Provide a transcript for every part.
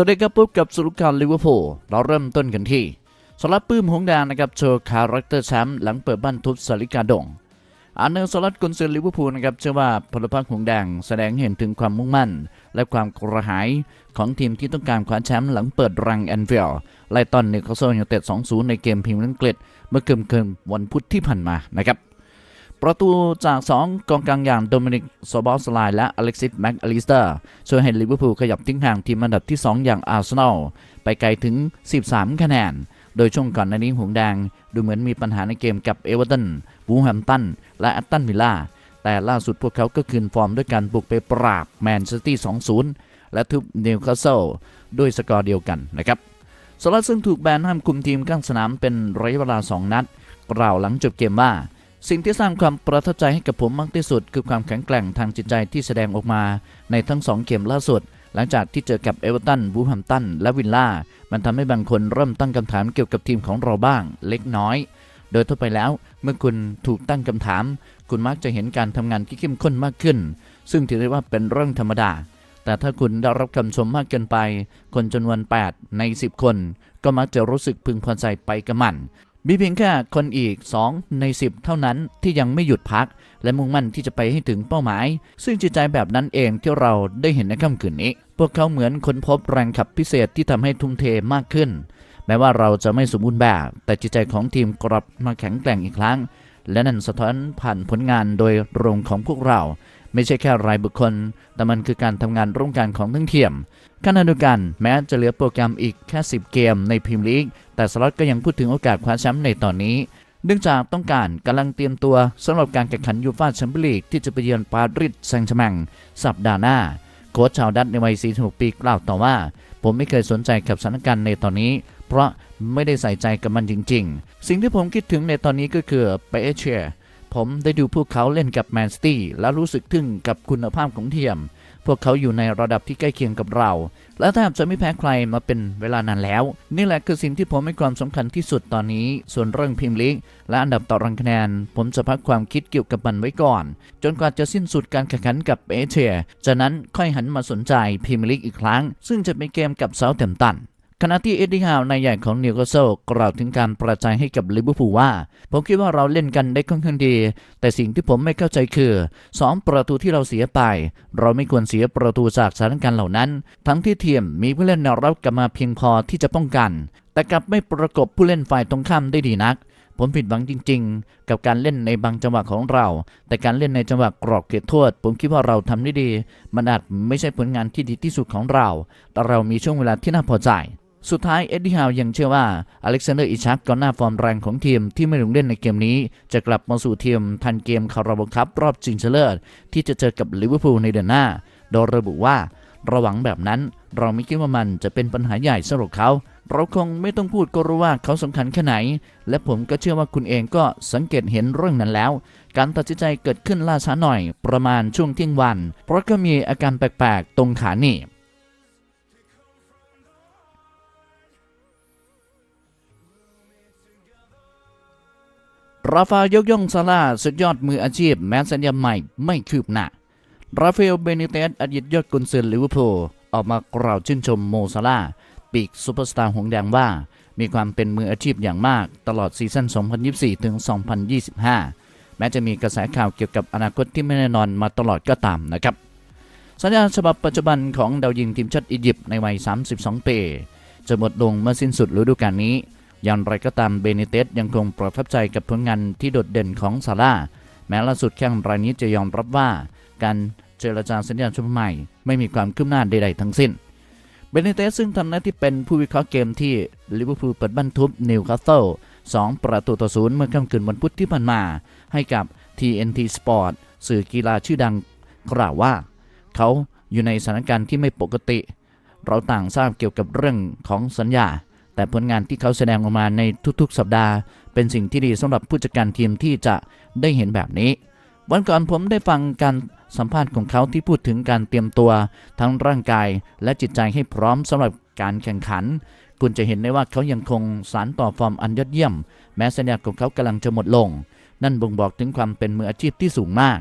วัสดีครับพบกับสรุปการลิเวอร์พูลเราเริ่มต้นกันที่สลัดปื้มหงแดงนะครับโชว์คาแรคเตอร์แชมป์หลังเปิดบ้านทุบสาริกาดงอาร์เนอร์สลัดกุนซือลิเวอร์พูลนะครับเชื่อว่าพลพรรคหงแดงแสดงเห็นถึงความมุ่งมั่น และความกระหายของทีมที่ต้องการคว้าแชมป์หลังเปิดรังแอนฟิลด์ไล่ตอนนิวคาสเซิลยูไนเต็ด2-0 ในเกมพรีเมียร์ลีกอังกฤษเมื่อคืนคืนวันพุธที่ผ่านมานะครับ ประตูจาก 2 กองกลางอย่างโดมินิกโซบอสไลน์และอเล็กซิสแม็กอลิสเตอร์ช่วยให้ลิเวอร์พูลขยับทิ้งห่างทีมอันดับที่ 2 อย่างอาร์เซนอลไปไกลถึง 13 คะแนน โดยช่วงก่อนหน้านี้หงแดง ดูเหมือนมีปัญหาในเกมกับเอเวอร์ตันวูแฮมตัน และแอตตันวิลล่า แต่ล่าสุดพวกเขาก็คืนฟอร์มด้วยการบุกไปปราบแมนเชสเตอร์ซิตี้2-0 และทุบนิวคาสเซิลด้วยสกอร์เดียวกันนะครับสลัดซึ่งถูกแบนห้ามคุมทีมข้างสนามเป็นระยะเวลา 2 นัด กล่าวหลังจบเกมว่า สิ่งที่สร้างความประทับใจให้กับผมมากที่สุด คือความแข็งแกร่งทางจิตใจที่แสดงออกมา ในทั้งสองเกมล่าสุด หลังจากที่เจอกับเอเวอร์ตันบูแฮมตันและวิลล่า มันทำให้บางคนเริ่มตั้งคำถามเกี่ยวกับทีมของเราบ้าง เล็กน้อย โดยทั่วไปแล้วเมื่อคุณถูกตั้งคำถาม คุณมักจะเห็นการทำงานที่เข้มข้นมากขึ้น ซึ่งถือได้ว่าเป็นเรื่องธรรมดา แต่ถ้าคุณได้รับคำชมมากเกินไป คนจำนวน 8 ใน 10 คน ก็มักจะรู้สึกพึงพอใจไปกับมัน มีเพียงแค่คนอีก 2 ใน 10 เท่านั้นที่ยังไม่หยุดพัก และมุ่งมั่นที่จะไปให้ถึงเป้าหมาย ซึ่งจิตใจแบบนั้นเองที่เราได้เห็นในค่ำคืนนี้ พวกเขาเหมือนค้นพบแรงขับพิเศษที่ทำให้ทุ่มเทมากขึ้น แม้ว่าเราจะไม่สมบูรณ์แบบ แต่จิตใจของทีมกลับมาแข็งแกร่งอีกครั้ง และนั่นสะท้อนผ่านผลงานโดยรวมของพวกเรา ไม่ใช่แค่รายบุคคล แต่มันคือการทำงานร่วมกันของทั้งทีมขณะเดียวกันแม้จะเหลือโปรแกรมอีกแค่ 10 เกมในพรีเมียร์ลีก แต่สล็อตก็ยังพูดถึงโอกาสคว้าแชมป์ในตอนนี้ เนื่องจากต้องการกำลังเตรียมตัวสำหรับการแข่งขันยูฟ่าแชมเปี้ยนลีกที่จะไปเยือนปารีสแซงต์แชร์แมงสัปดาห์หน้า โค้ชชาวดัตในวัย 46 ปีกล่าวต่อว่า ผมไม่เคยสนใจกับสถานการณ์ในตอนนี้ เพราะไม่ได้ใส่ใจกับมันจริง ๆ สิ่งที่ผมคิดถึงในตอนนี้ก็คือเปเชีย ผมได้ดูพวกเขาเล่นกับแมนซิตี้และรู้สึกทึ่งกับคุณภาพของเทียม พวกเขาอยู่ในระดับที่ใกล้เคียงกับเรา และแทบจะไม่แพ้ใครมาเป็นเวลานานแล้ว นี่แหละคือสิ่งที่ผมให้ความสำคัญที่สุดตอนนี้ ส่วนเรื่องพรีเมียร์ลีกและอันดับต่อรังคะแนน ผมจะพักความคิดเกี่ยวกับมันไว้ก่อน จนกว่าจะสิ้นสุดการแข่งขันกับเอเชียจากนั้นค่อยหันมาสนใจพรีเมียร์ลีกอีกครั้ง ซึ่งจะเป็นเกมกับเซาท์แฮมตัน ขณะที่เอ็ดดี้ฮาวนายใหญ่ของนิวคาสเซิลกล่าวถึงการประจายให้กับลิเวอร์พูลว่า ผมคิดว่าเราเล่นกันได้ค่อนข้างดี แต่สิ่งที่ผมไม่เข้าใจคือสองประตูที่เราเสียไป เราไม่ควรเสียประตูจากสถานการณ์เหล่านั้น ทั้งที่ทีมมีผู้เล่นแนวรับกลับมาเพียงพอที่จะป้องกัน แต่กลับไม่ประกบผู้เล่นฝ่ายตรงข้ามได้ดีนักผมผิดหวังจริง ๆ กับการเล่นในบางจังหวะของเรา แต่การเล่นในจังหวะกรอบเขตโทษ ผมคิดว่าเราทำได้ดี มันอาจไม่ใช่ผลงานที่ดีที่สุดของเรา แต่เรามีช่วงเวลาที่น่าพอใจ สุดท้ายเอ็ดดี้ฮาวยังเชื่อว่าอเล็กซานเดอร์อิชักกองหน้าฟอร์มแรงของทีมที่ไม่ลงเล่นในเกมนี้ จะกลับมาสู่ทีมทันเกมคาราบคัพรอบชิงชนะเลิศที่จะเจอกับลิเวอร์พูลในเดือนหน้า โดยระบุว่าระหวังแบบนั้นเราไม่คิดว่ามันจะเป็นปัญหาใหญ่สำหรับเขา เราคงไม่ต้องพูดก็รู้ว่าเขาสำคัญแค่ไหน และผมก็เชื่อว่าคุณเองก็สังเกตเห็นเรื่องนั้นแล้ว การตัดสินใจเกิดขึ้นล่าช้าหน่อยประมาณช่วงเที่ยงวัน เพราะก็มีอาการแปลกๆ ตรงขาหนีบ ราฟายกย่องซาร่าสุดยอดมืออาชีพ แม้สัญญาใหม่ไม่คืบหน้า ราฟาเอลเบนิเตสอดีตยอดกุนซือลิเวอร์พูลออกมากล่าวชื่นชมโมซาร่าปีกซูเปอร์สตาร์หงแดงว่า มีความเป็นมืออาชีพอย่างมาก ตลอดซีซั่น 2024 ถึง 2025 แม้จะมีกระแสข่าวเกี่ยวกับอนาคตที่ไม่แน่นอนมาตลอดก็ตามนะครับ สัญญาฉบับปัจจุบันของดาวยิงทีมชาติอียิปต์ในวัย 32 ปีจะหมดลงเมื่อสิ้นสุดฤดูกาลนี้ อย่างไรก็ตามเบนิเตสยังคงประทับใจกับผลงานที่โดดเด่นของซาร่าแม้ล่าสุดแข้งรายนี้จะยอมรับว่า การเจรจาสัญญาฉบับใหม่ ไม่มีความคืบหน้าใดๆทั้งสิ้น เบนิเตสซึ่งทำหน้าที่เป็นผู้วิเคราะห์เกมที่ลิเวอร์พูลเปิดบ้านทุบนิวคาสเซิล2ประตูต่อศูนย์เมื่อค่ำคืนวันพุธที่ผ่านมา ให้กับ TNT Sport สื่อกีฬาชื่อดังกล่าวว่า เขาอยู่ในสถานการณ์ที่ไม่ปกติ เราต่างทราบเกี่ยวกับเรื่องของสัญญา แต่ผลงานที่เขาแสดงออกมาในทุกๆ สัปดาห์ เป็นสิ่งที่ดีสำหรับผู้จัดการทีมที่จะได้เห็นแบบนี้ วันก่อนผมได้ฟังการสัมภาษณ์ของเขาที่พูดถึงการเตรียมตัวทั้งร่างกายและจิตใจให้พร้อมสำหรับการแข่งขัน คุณจะเห็นได้ว่าเขายังคงสานต่อฟอร์มอันยอดเยี่ยม แม้สัญญาของเขากำลังจะหมดลง นั่นบ่งบอกถึงความเป็นมืออาชีพที่สูงมาก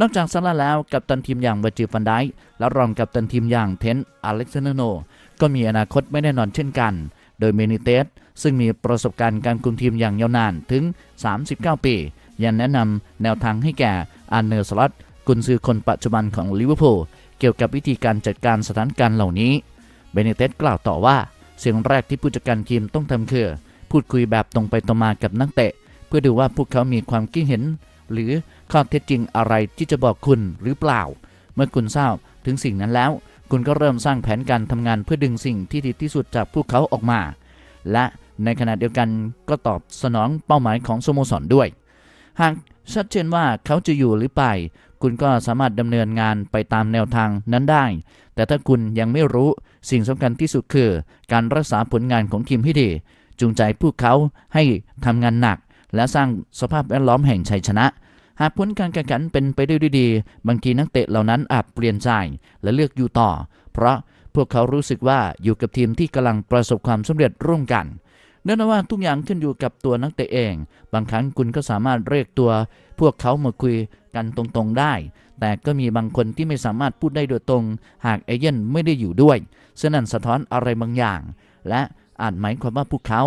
นอกจากซาร่าแล้วกัปตันทีมอย่างวอร์จิฟันไดและรองกัปตันทีมอย่างเทนต์อเล็กซานเดร์โนก็มีอนาคตไม่แน่นอนเช่นกัน โดยเมนิเตสซึ่งมีประสบการณ์การคุมทีมอย่างยาวนานถึง 39 ปี ยังแนะนำแนวทางให้แก่อันเนอร์สล็อตกุนซือคนปัจจุบันของลิเวอร์พูลเกี่ยวกับวิธีการจัดการสถานการณ์เหล่านี้ เบเนเตสกล่าวต่อว่า สิ่งแรกที่ผู้จัดการทีมต้องทำคือ พูดคุยแบบตรงไปตรงมากับนักเตะ เพื่อดูว่าพวกเขามีความคิดเห็น หรือข้อเท็จจริงอะไรที่จะบอกคุณหรือเปล่า เมื่อคุณทราบถึงสิ่งนั้นแล้ว คุณก็เริ่มสร้างแผนการทำงานเพื่อดึงสิ่งที่ดีที่สุดจากพวกเขาออกมา และในขณะเดียวกันก็ตอบสนองเป้าหมายของสโมสรด้วย หากชัดเจนว่าเขาจะอยู่หรือไป คุณก็สามารถดำเนินงานไปตามแนวทางนั้นได้ แต่ถ้าคุณยังไม่รู้สิ่งสำคัญที่สุดคือ การรักษาผลงานของทีมให้ดี จูงใจพวกเขาให้ทำงานหนัก และสร้างสภาพแวดล้อมแห่งชัยชนะ หากผลการแข่งขันเป็นไปได้ด้วยดี บางทีนักเตะเหล่านั้นอาจเปลี่ยนใจและเลือกอยู่ต่อ เพราะพวกเขารู้สึกว่าอยู่กับทีมที่กำลังประสบความสำเร็จร่วมกันเนื่องจากว่าทุกอย่างขึ้นอยู่กับตัวนักเตะเอง บางครั้งคุณก็สามารถเรียกตัว พวกเขามาคุยกันตรงๆได้ แต่ก็มีบางคนที่ไม่สามารถพูดได้โดยตรง หากเอเย่นไม่ได้อยู่ด้วยซึ่งนั่นสะท้อนอะไรบางอย่าง และอาจหมายความว่าพวกเขา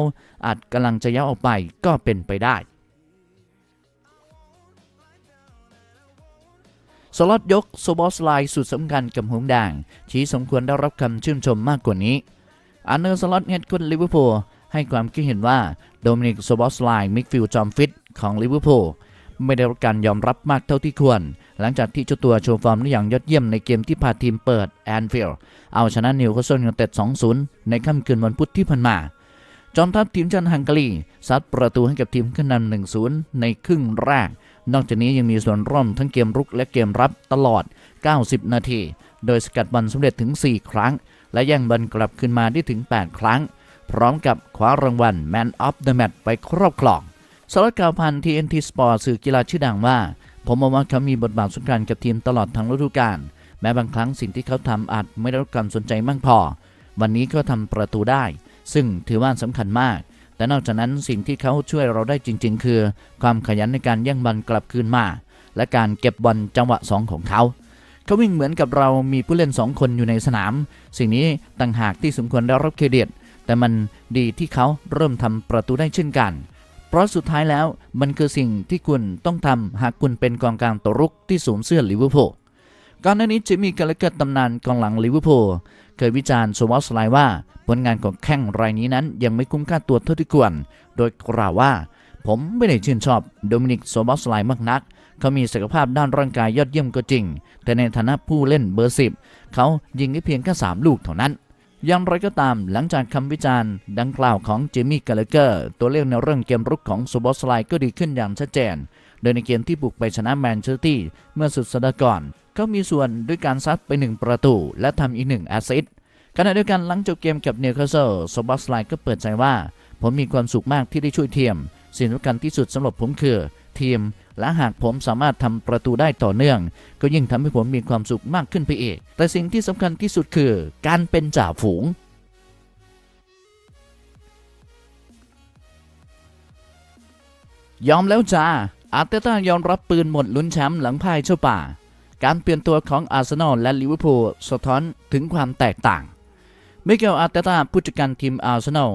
อาจกำลังจะย้ายออกไปก็เป็นไปได้ สล็อตยกโซบอสไลน์สุดสำคัญกับหงส์แดงชี้สมควรได้รับคำชื่นชมมากกว่านี้อันเนอร์สล็อตเฮดคนลิเวอร์พูลให้ความคิดเห็นว่าโดมินิกโซบอสไลน์มิดฟิลด์จอมฟิตของลิเวอร์พูลไม่ได้รับการยอมรับมากเท่าที่ควร หลังจากที่เจ้าตัวโชว์ฟอร์มได้อย่างยอดเยี่ยมในเกมที่พาทีมเปิดแอนฟิลด์เอาชนะนิวคาสเซิลยูไนเต็ด 2-0 ในค่ำคืนวันพุธที่ผ่านมา จอมทัพทีมชาติฮังการีซัดประตูให้กับทีมขึ้นนำ1-0 ในครึ่งแรก นอกจากนี้ยังมีส่วนร่วมทั้งเกมรุกและเกมรับตลอด 90 นาที โดยสกัดบอลสำเร็จถึง 4 ครั้ง และแย่งบอลกลับขึ้นมาได้ถึง 8 ครั้ง พร้อมกับคว้ารางวัล Man of the Match ไปครอบครองสารกาวพันธ์ TNT Sport สื่อกีฬาชื่อดังว่า ผมมองว่าเขามีบทบาทสำคัญกับทีมตลอดทั้งฤดูกาลแม้บางครั้งสิ่งที่เขาทำอาจไม่ได้รับการสนใจมากพอ วันนี้ก็ทำประตูได้ ซึ่งถือว่าสำคัญมาก แต่นอกจากนั้นสิ่งที่เขาช่วยเราได้จริง ๆ คือ ความขยันในการแย่งบอลกลับคืนมา และการเก็บบอลจังหวะ 2 ของเขาเขาวิ่งเหมือนกับเรามีผู้เล่น 2 คนอยู่ในสนาม สิ่งนี้ต่างหากที่สมควรได้รับเครดิตแต่มันดีที่เขาเริ่มทำประตูได้เช่นกัน เพราะสุดท้ายแล้วมันคือสิ่งที่คุณต้องทำหากคุณเป็นกองกลางตัวรุกที่สวมเสื้อลิเวอร์พูล ก่อนหน้านี้จะมีการเกิดตำนานกองหลังลิเวอร์พูลเคยวิจารณ์โซวอสไลว่า ผลงานของแข้งรายนี้นั้นยังไม่คุ้มค่าตัวเท่าที่ควร โดยกล่าวว่า ผมไม่ได้ชื่นชอบโดมินิกโซวอสไลมากนัก เขามีศักยภาพด้านร่างกายยอดเยี่ยมก็จริง แต่ในฐานะผู้เล่นเบอร์สิบเขายิงได้เพียงแค่3ลูกเท่านั้นอย่างไรก็ตามหลังจากคำวิจารณ์ ดังกล่าวของเจมี่กาลเกอร์ ตัวเลขในเรื่องเกมรุกของโซบอสไลก็ดีขึ้นอย่างชัดเจน โดยในเกมที่บุกไปชนะแมนเชสเตอร์เมื่อสุดสัปดาห์ก่อน เขามีส่วนด้วยการซัดไป 1 ประตู และทำอีก 1 แอสซิสต์ขณะเดียวกันหลังจบเกมกับเนวคาสเซิลโซบอสไลก็เปิดใจว่า ผมมีความสุขมากที่ได้ช่วยทีมสิ่งสำคัญที่สุดสำหรับผมคือทีม และหากผมสามารถทำประตูได้ต่อเนื่อง ก็ยิ่งทำให้ผมมีความสุขมากขึ้นไปอีก แต่สิ่งที่สำคัญที่สุดคือการเป็นจ่าฝูงยอมแล้วจ้าอาร์เตต้ายอมรับปืนหมดลุ้นแชมป์หลังพ่ายเจ้าป่า การเปลี่ยนตัวของอาร์เซนอลและลิเวอร์พูลสะท้อนถึงความแตกต่าง มิเกลอาร์เตต้าผู้จัดการทีมอาร์เซนอล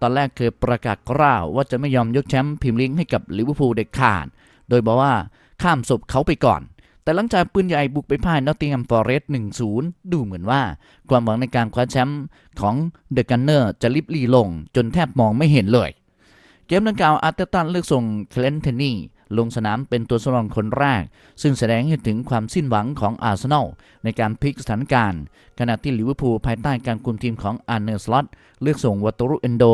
ตอนแรกเคยประกาศกล้าวว่าจะไม่ยอมยกแชมป์พรีเมียร์ลีกให้กับลิเวอร์พูลเด็ดขาด โดยบอกว่าข้ามศพเขาไปก่อน แต่หลังจากปืนใหญ่บุกไปพ่ายนอตติงแฮมฟอร์เรสต์1-0 ดูเหมือนว่า ความหวังในการคว้าแชมป์ของเดอะกันเนอร์จะลิบลีลงจนแทบมองไม่เห็นเลย เกมดังกล่าวอาร์เตต้าเลือกส่งเคลนเทนนี่ ลงสนามเป็นตัวสำรองคนแรก ซึ่งแสดงให้ถึงความสิ้นหวังของอาร์เซนอลในการพลิกสถานการณ์ ขณะที่ลิเวอร์พูลภายใต้การคุมทีมของอาร์เนอร์สล็อตเลือกส่งวัตรุเอนโด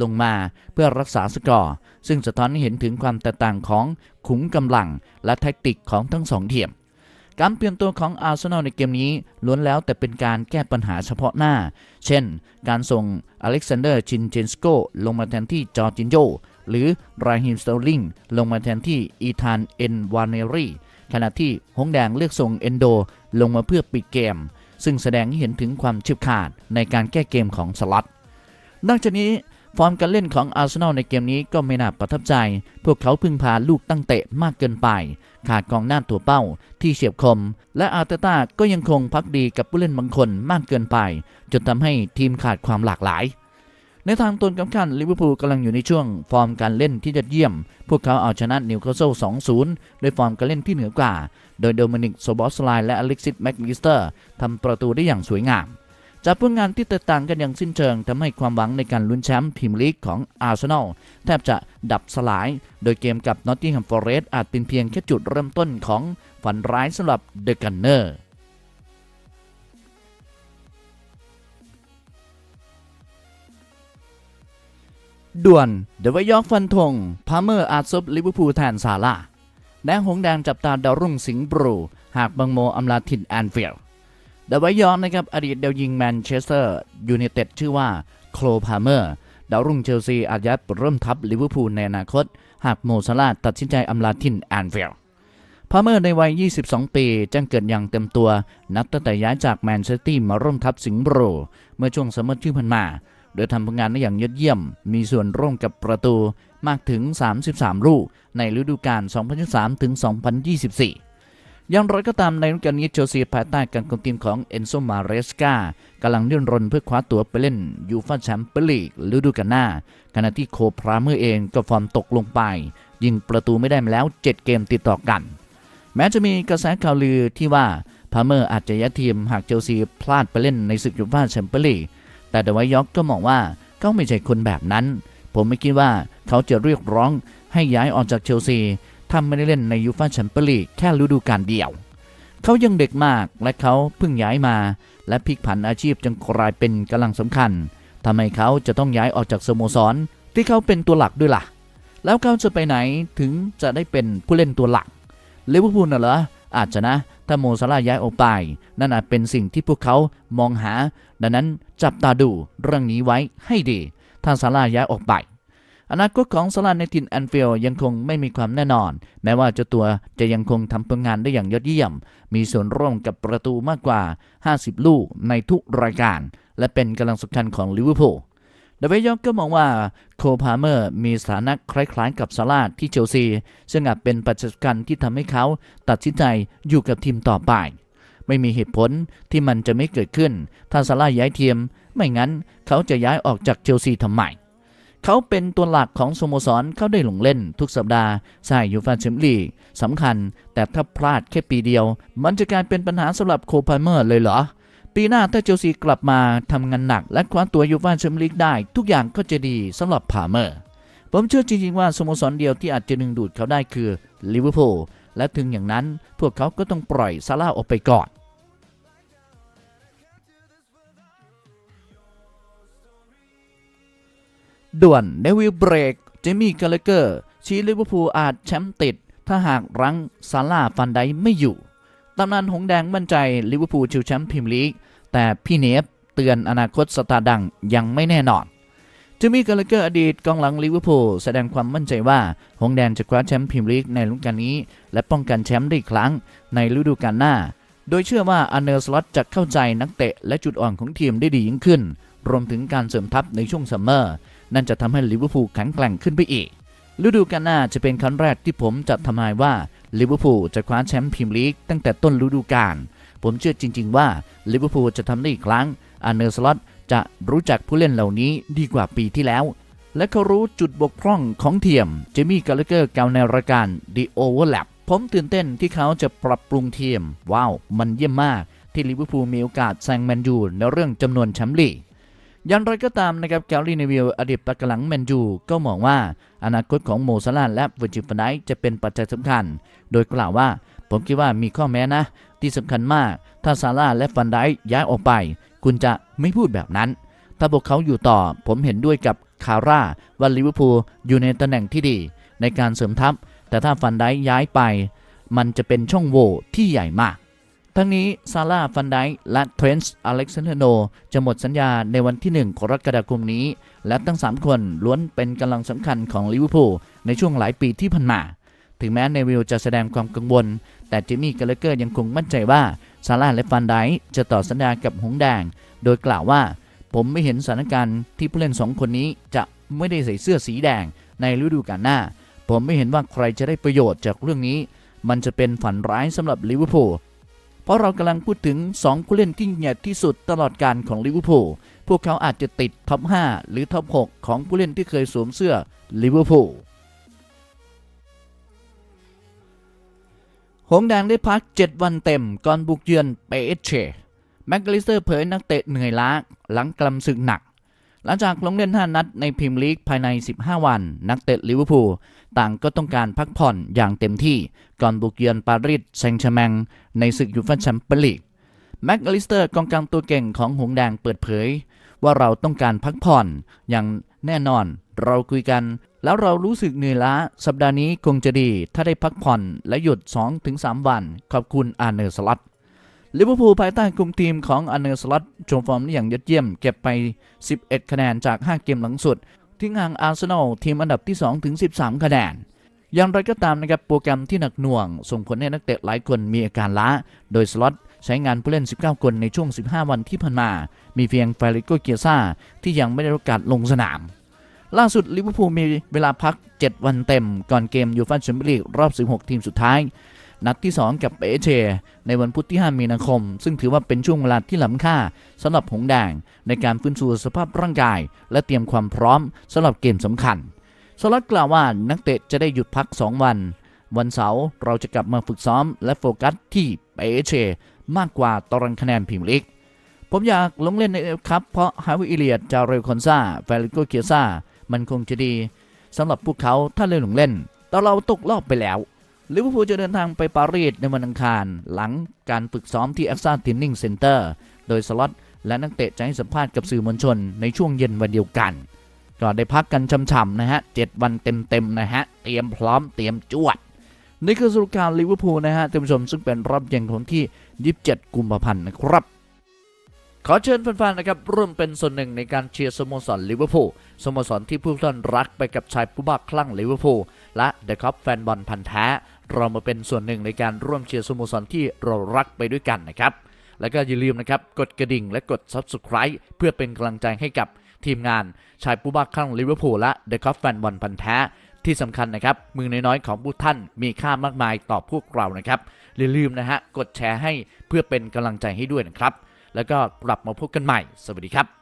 ลงมาเพื่อรักษาสกอร์ ซึ่งสะท้อนให้เห็นถึงความแตกต่างของขุมกำลังและแทคติกของทั้งสองทีมการเปลี่ยนตัวของอาร์เซนอลในเกมนี้ล้วนแล้วแต่เป็นการแก้ปัญหาเฉพาะหน้า เช่น การส่งอเล็กซานเดอร์ชินเจนสโกลงมาแทนที่จอร์จินโย หรือราฮิมสเตอร์ลิงลงมาแทนที่อีธานเอ็นวานเนรีขณะที่หงแดงเลือกส่งเอนโดลงมาเพื่อปิดเกม ซึ่งแสดงให้เห็นถึงความเฉียบขาดในการแก้เกมของสล็อตนอกจากนี้ฟอร์มการเล่นของอาร์เซนอลในเกมนี้ก็ไม่น่าประทับใจ พวกเขาพึ่งพาลูกตั้งเตะมากเกินไป ขาดกองหน้าตัวเป้าที่เฉียบคม และอาร์เตต้าก็ยังคงพักดีกับผู้เล่นบางคนมากเกินไป จนทำให้ทีมขาดความหลากหลาย ในทางตนกับขันลิเวอร์พูลกำลังอยู่ในช่วงฟอร์มการเล่นที่ยอดเยี่ยม พวกเขาเอาชนะนิวคาสเซิล 2-0 โดยฟอร์มการเล่นที่เหนือกว่า โดยโดมินิกโซบอสไลและอเล็กซิสแม็กลิสเตอร์ทำประตูได้อย่างสวยงาม จากผลงานที่แตกต่างกันอย่างสิ้นเชิงทำให้ความหวังในการลุ้นแชมป์พรีเมียร์ลีกของอาร์เซนอลแทบจะดับสลาย โดยเกมกับนอตติงแฮมฟอร์เรสต์อาจเป็นเพียงแค่จุดเริ่มต้นของฝันร้ายสำหรับเดอะกันเนอร์ ด่วนเดวายอกฟันธงพาเมอร์อาจซบลิเวอร์พูลแทนซาร่าแดงหงแดงจับตาดาวรุ่งสิงห์บรู หากบังโมอำลาถิ่นแอนฟิลด์เดวายอกนะครับอดีตเดวยิงแมนเชสเตอร์ยูไนเต็ดชื่อว่าโคลพาเมอร์ดาวรุ่งเชลซีอาจย้ายไปเริ่มทัพลิเวอร์พูลในอนาคต หากโมซาลาตัดสินใจอำลาถิ่นแอนฟิลด์พาเมอร์ในวัย 22 ปีจ้งเกิดอย่างเต็มตัว นับตั้งแต่ย้ายจากแมนเชสเตอร์มาร่วมทัพสิงห์บรูเมื่อช่วงซัมเมอร์ที่ผ่านมา โดยทำผลงานได้อย่างยอดเยี่ยม มีส่วนร่วมกับประตูมากถึง 33 ลูก ในฤดูกาล 2023 ถึง 2024 อย่างไรก็ตามในฤดูกาลนี้เชลซีภายใต้การคุมทีมของเอนโซมาเรสกากำลังเลื่อนรนเพื่อคว้าตั๋วไปเล่นยูฟ่าแชมเปี้ยนลีกฤดูกาลหน้า ขณะที่โคพราเมอร์เองก็ฟอร์มตกลงไป ยิงประตูไม่ได้มาแล้ว 7 เกมติดต่อกัน แม้จะมีกระแสข่าวลือที่ว่าพาเมอร์อาจจะย้ายทีมหากเชลซีพลาดไปเล่นในศึกยูฟ่าแชมเปี้ยนลีก แต่เดวายอกก็มองว่าเขาไม่ใช่คนแบบนั้น ผมไม่คิดว่าเขาจะเรียกร้องให้ย้ายออกจากเชลซีถ้าไม่ได้เล่นในยูฟ่าแชมเปี้ยนลีกแค่ฤดูกาลเดียว เขายังเด็กมากและเขาเพิ่งย้ายมา และพลิกผันอาชีพจนกลายเป็นกำลังสำคัญทำไมเขาจะต้องย้ายออกจากสโมสรที่เขาเป็นตัวหลักด้วยล่ะ แล้วเขาจะไปไหนถึงจะได้เป็นผู้เล่นตัวหลักลิเวอร์พูลน่ะเหรออาจจะนะถ้าโมซาลาย้ายออกไป นั่นอาจเป็นสิ่งที่พวกเขามองหา ดังนั้น จับตาดูเรื่องนี้ไว้ให้ดีถ้าซาลาย้ายออกไปอนาคตของซาลาในถิ่นแอนฟิลยังคงไม่มีความแน่นอน แม้ว่าเจ้าตัวจะยังคงทำผลงานได้อย่างยอดเยี่ยม มีส่วนร่วมกับประตูมากกว่า 50 ลูกในทุกรายการ และเป็นกำลังสำคัญของลิเวอร์พูลเดวิดยอกก็มองว่าโคพาเมอร์มีสถานะคล้ายๆกับซาลาที่เชลซี ซึ่งอาจเป็นปัจจัยที่ทำให้เขาตัดสินใจอยู่กับทีมต่อไป ไม่มีเหตุผลที่มันจะไม่เกิดขึ้น ถ้าซาลาห์ย้ายทีม ไม่งั้นเขาจะย้ายออกจากเชลซีทำไมเขาเป็นตัวหลักของสโมสรเขาได้ลงเล่นทุกสัปดาห์ใช่ยูฟาแชมเปี้ยนลีกสำคัญ แต่ถ้าพลาดแค่ปีเดียว มันจะกลายเป็นปัญหาสำหรับโคพาเมอร์เลยเหรอ ปีหน้าถ้าเชลซีกลับมาทำงานหนัก และคว้าตัวยูฟาแชมเปี้ยนลีกได้ ทุกอย่างก็จะดีสำหรับพาเมอร์ ผมเชื่อจริงๆว่าสโมสรเดียวที่อาจจะดึงดูดเขาได้คือลิเวอร์พูลและถึงอย่างนั้นพวกเขาก็ต้องปล่อยซาร่าออกไปก่อน ด่วนเนวิลเบรก เจมี่กาเลเกอร์ ชี้ลิเวอร์พูลอาจแชมป์ติด ถ้าหากรั้งซาร่าฟันไดไม่อยู่ ตำนานหงแดงมั่นใจลิเวอร์พูลชิวแชมป์พรีเมียร์ลีก แต่พี่เนฟเตือนอนาคตสตาร์ดังยังไม่แน่นอนเจมี่กาเลเกอร์อดีตกองหลังลิเวอร์พูลแสดงความมั่นใจว่า หงแดงจะคว้าแชมป์พรีเมียร์ลีกในฤดูกาลนี้ และป้องกันแชมป์ได้อีกครั้งในฤดูกาลหน้า โดยเชื่อว่าอันเนอร์สล็อตจะเข้าใจนักเตะและจุดอ่อนของทีมได้ดียิ่งขึ้น รวมถึงการเสริมทัพในช่วงซัมเมอร์ นั่นจะทำให้ลิเวอร์พูลแข็งแกร่งขึ้นไปอีก ฤดูกาลหน้าจะเป็นครั้งแรกที่ผมจะทำนายว่าลิเวอร์พูลจะคว้าแชมป์พรีเมียร์ลีกตั้งแต่ต้นฤดูกาล ผมเชื่อจริง ๆ ว่าลิเวอร์พูลจะทำได้อีกครั้งอันเนอร์สล็อตจะรู้จักผู้เล่นเหล่านี้ดีกว่าปีที่แล้ว และเขารู้จุดบกพร่องของเทียมเจมี่กาลเกอร์กาวในรายการ The Overlap ผมตื่นเต้นที่เขาจะปรับปรุงเทียม ว้าว มันเยี่ยมมากที่ลิเวอร์พูลมีโอกาสแซงแมนยูในเรื่องจำนวนแชมป์ลีก อย่างไรก็ตามนะครับแกลลี่เนวิลอดีตปักหลังแมนยูก็มองว่าอนาคตของโมซาลาและเวอร์จิลฟันไดจะเป็นปัจจัยสำคัญ โดยกล่าวว่า ผมคิดว่ามีข้อแม้นะ ที่สำคัญมาก ถ้าซาร่าและฟันไดย้ายออกไป คุณจะไม่พูดแบบนั้น ถ้าพวกเขาอยู่ต่อ ผมเห็นด้วยกับคาร่าว่าลิเวอร์พูลอยู่ในตำแหน่งที่ดี ในการเสริมทัพ แต่ถ้าฟันไดย้ายไป มันจะเป็นช่องโหว่ที่ใหญ่มาก ทั้งนี้ซาร่าฟันไดและเทรนส์อเล็กซานเดโนจะหมดสัญญาในวันที่ 1 กรกฎาคมนี้ และทั้ง 3 คนล้วนเป็นกำลังสำคัญของลิเวอร์พูลในช่วงหลายปีที่ผ่านมา ถึงแม้เนวิลจะแสดงความกังวล แต่จิมมี่กาเลเกอร์ยังคงมั่นใจว่าซาร่าและฟันไดจะต่อสัญญากับหงแดง โดยกล่าวว่า ผมไม่เห็นสถานการณ์ที่ผู้เล่นสองคนนี้จะไม่ได้ใส่เสื้อสีแดงในฤดูกาลหน้า ผมไม่เห็นว่าใครจะได้ประโยชน์จากเรื่องนี้ มันจะเป็นฝันร้ายสำหรับลิเวอร์พูล เพราะเรากำลังพูดถึง 2 ผู้เล่นที่ยิ่งใหญ่ที่สุดตลอดการของลิเวอร์พูล พวกเขาอาจจะติดท็อป 5 หรือท็อป 6 ของผู้เล่นที่เคยสวมเสื้อลิเวอร์พูลหงแดงได้พัก 7 วันเต็มก่อนบุกเยือนเปเชแมกกาลิสเตอร์เผยนักเตะเหนื่อยล้าหลังกลำศึกหนัก หลังจากลงเล่น 5 นัดในพรีเมียร์ลีกภายใน 15 วัน นักเตะลิเวอร์พูลต่างก็ต้องการพักผ่อนอย่างเต็มที่ก่อนบุกเยือนปารีสแซงต์แชร์แมงในศึกยูฟ่าแชมเปี้ยนลีกแม็กอลิสเตอร์กองกลางตัวเก่งของหงส์แดงเปิดเผย ว่าเราต้องการพักผ่อนอย่างแน่นอน เราคุยกัน แล้วเรารู้สึกเหนื่อยล้า สัปดาห์นี้คงจะดี ถ้าได้พักผ่อนและหยุด 2-3 วัน ขอบคุณอาเนอร์สลัต ลิเวอร์พูลภายใต้คุมทีมของอาร์เนอร์สลัตโชว์ฟอร์มได้อย่างยอดเยี่ยม เก็บไป 11 คะแนนจาก 5 เกมหลังสุด ทิ้งห่างอาร์เซนอลทีมอันดับที่2-13 คะแนน อย่างไรก็ตามนะครับ โปรแกรมที่หนักหน่วง ส่งผลให้นักเตะหลายคนมีอาการล้า โดยสล็อตใช้งานผู้เล่น 19 คนในช่วง 15 วันที่ผ่านมา มีเพียงฟาริโกเกียซ่าที่ยังไม่ได้รับการลงสนาม ล่าสุดลิเวอร์พูลมีเวลาพัก 7 วันเต็ม ก่อนเกมยูฟ่าแชมเปี้ยนลีกรอบ 16 ทีมสุดท้าย นัดที่ 2 กับเปเชในวันพุธที่ 5 มีนาคม ซึ่งถือว่าเป็นช่วงเวลาที่ล้ำค่าสำหรับหงแดงในการฟื้นฟูสภาพร่างกาย และเตรียมความพร้อมสำหรับเกมสำคัญสล็อตกล่าวว่านักเตะจะได้หยุดพัก 2 วัน วันเสาร์เราจะกลับมาฝึกซ้อมและโฟกัสที่เปเชมากกว่าตารางคะแนนพรีเมียร์ลีกผมอยากลงเล่นในเอฟครับ เพราะฮาวิอิเลียดจาเรลคอนซาเฟลิโกเกียซามันคงจะดีสำหรับพวกเขาถ้าเล่นลงเล่น แต่เราตกรอบไปแล้ว ลิเวอร์พูลจะเดินทางไปปารีสในวันอังคาร หลังการฝึกซ้อมที่แอคซ่าทินนิ่งเซ็นเตอร์โดยสล็อตและนักเตะจะให้สัมภาษณ์กับสื่อมวลชนในช่วงเย็นวันเดียวกันก็ได้พักกันช่ำๆนะฮะเจ็ดวันเต็มๆนะฮะ เตรียมพร้อมเตรียมจวด นี่คือสรุปการลิเวอร์พูลนะฮะท่านผู้ชมซึ่งเป็นรอบเย็นของที่ 27 กุมภาพันธ์นะครับ ขอเชิญแฟนๆนะครับร่วมเป็นส่วนหนึ่งในการเชียร์สโมสรลิเวอร์พูลสโมสรที่ผู้ท่านรักไปกับชายผู้บ้าคลั่งลิเวอร์พูลและเดอะคัพแฟนบอลพันธ์แท้ เรามาเป็นส่วนหนึ่งในการร่วมเชียร์สโมสรที่เรารักไปด้วยกันนะครับ แล้วก็อย่าลืมนะครับกดกระดิ่งและกด Subscribe เพื่อเป็นกำลังใจให้กับทีมงานชายผู้บ้าคลั่งลิเวอร์พูลและเดอะคัพแฟนบอลพันแท้ที่สำคัญนะครับ มือน้อยๆของผู้ท่านมีค่ามากมายต่อพวกเรานะครับอย่าลืมนะฮะกดแชร์ให้เพื่อเป็นกำลังใจให้ด้วยนะครับ แล้วก็กลับมาพบกันใหม่ สวัสดีครับ